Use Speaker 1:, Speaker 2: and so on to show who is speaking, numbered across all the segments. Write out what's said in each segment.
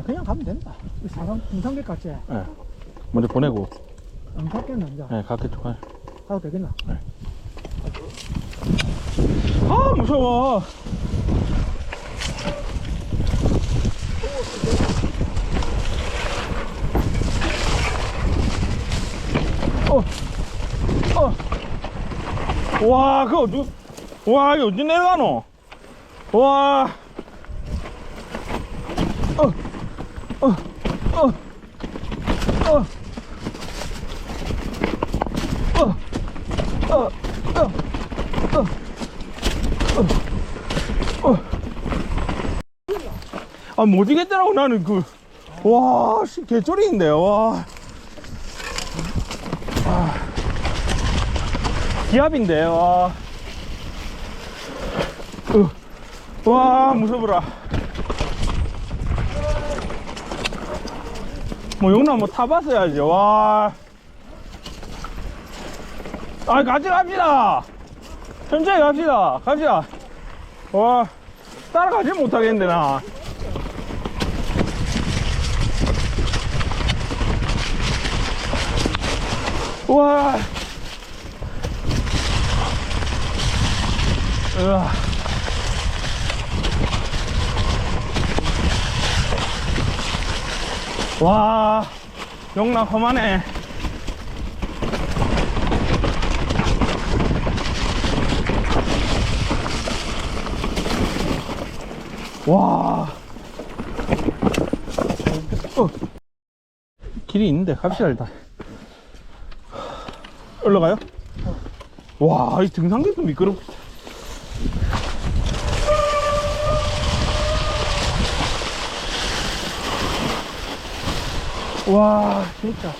Speaker 1: 예, 그냥 가면 된다. 이 사람 등산객 같지?
Speaker 2: 예. 먼저 보내고,
Speaker 1: 안 갔겠나, 이제?
Speaker 2: 예, 갔겠죠. 예.
Speaker 1: 가도 되겠나?
Speaker 2: 아, 무서워. 어, 어. 와, 그거, 누, 와, 이거 어디 내려가노? 와. 어, 어, 어, 어. 어, 어, 어. 아, 못 이겠더라고, 나는 그, 와, 씨, 개쫄이인데, 와. 아. 기압인데, 와. 으. 와, 무서워라. 뭐, 용나 뭐 타봤어야지, 와. 아, 같이 갑시다. 천천히 갑시다. 갑시다. 와, 따라가지 못하겠는데, 나. 와. 으아. 와, 용나 험하네. 와. 어. 길이 있는데 갑시다 일단. 올라가요? 와, 이 등산객도 미끄럽. 와, 진짜.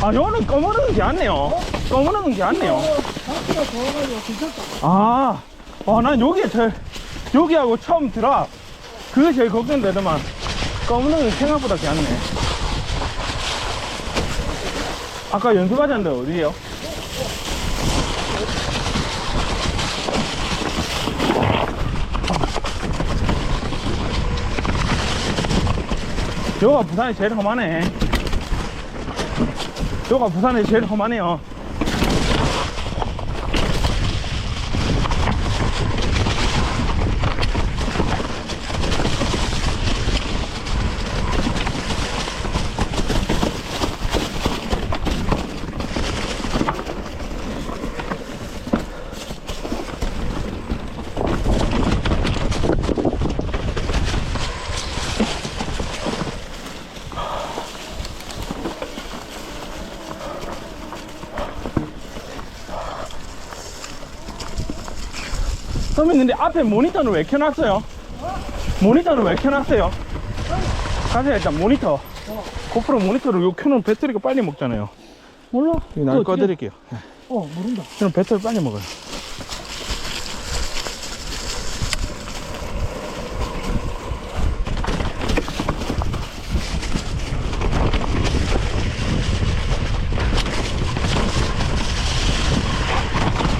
Speaker 2: 아, 여는 꺼무르는 게 않네요. 꺼무르는 게 않네요.
Speaker 1: 바퀴가 좋아가지고 괜찮다.
Speaker 2: 아, 와, 난 여기에 제일, 여기하고 처음 들어. 그게 제일 걱정되더만. 검은색이 생각보다 괜찮네. 아까 연습하셨는데 어디에요? 여기가 부산이 제일 험하네. 여기가 부산이 제일 험하네요. 선배님 근데 앞에 모니터는 왜 켜놨어요? 모니터는 왜 켜놨어요? 가세요 일단 모니터 고프로 모니터를 요 켜놓으면 배터리가 빨리 먹잖아요
Speaker 1: 몰라?
Speaker 2: 이거 날 꺼드릴게요
Speaker 1: 어, 모른다.
Speaker 2: 그럼 배터리 빨리 먹어요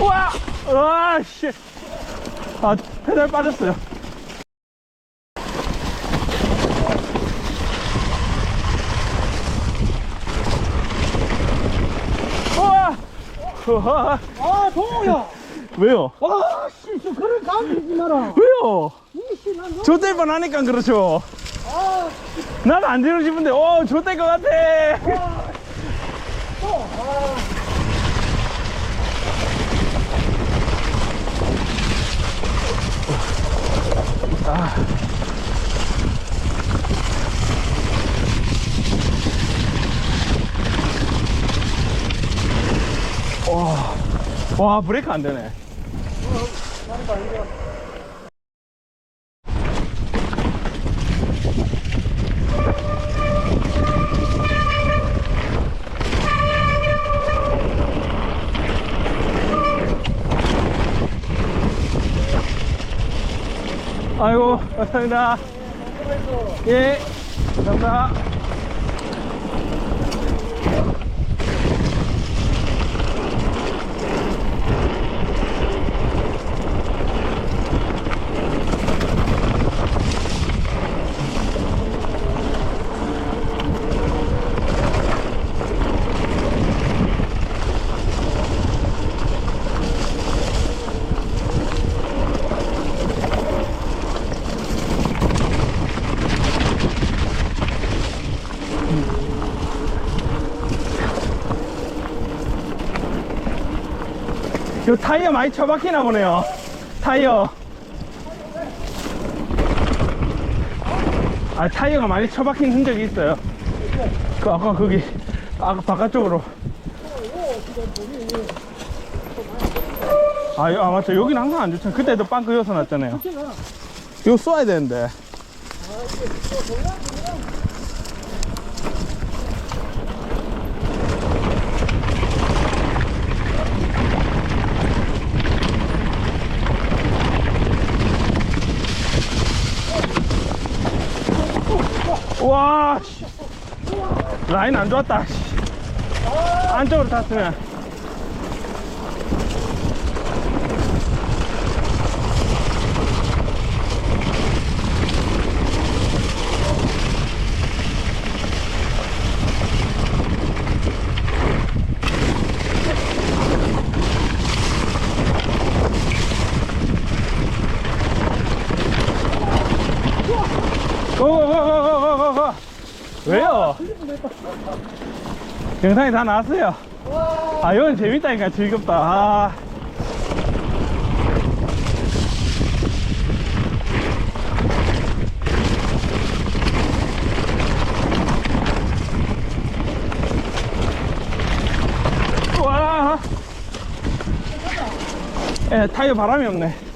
Speaker 2: 우와! 와, 씨. 아, 페달 빠졌어요. 우와! 우와!
Speaker 1: 아, 동호야!
Speaker 2: 왜요?
Speaker 1: 와, 씨, 저 그런 감지지 마라.
Speaker 2: 왜요?
Speaker 1: 이씨, 난 너.
Speaker 2: 저 때만 하니까 그렇죠.
Speaker 1: 아,
Speaker 2: 난 안 되고 싶은데, 어, 저때것 같아.
Speaker 1: 또, 아.
Speaker 2: 와, 브레이크 아이고 감사합니다. 예 감사합니다. 요 타이어 많이 처박히나 보네요. 타이어. 아, 타이어가 많이 처박힌 흔적이 있어요. 그, 아까 거기, 아까 바깥쪽으로. 아, 여- 아, 맞죠. 여기는 항상 안 좋잖아요. 그때도 빵 끄여서 놨잖아요. 이거 쏘아야 되는데. 와, 씨. 라인 안 좋았다. 씨. 안쪽으로 탔으면. 고고고고고고고 왜요? 영상이 다 나왔어요. 아, 이건 재밌다니까 즐겁다. 아. 타이어 바람이 없네.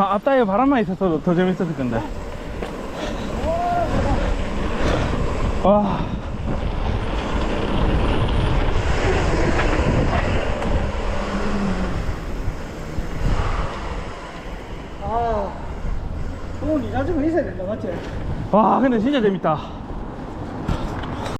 Speaker 2: 와, 앞다이어 바람만 있었어도 더 재밌었을 건데. 와.
Speaker 1: 아, 좋은 이자주가 있어야 된다, 맞지?
Speaker 2: 와, 근데 진짜 재밌다.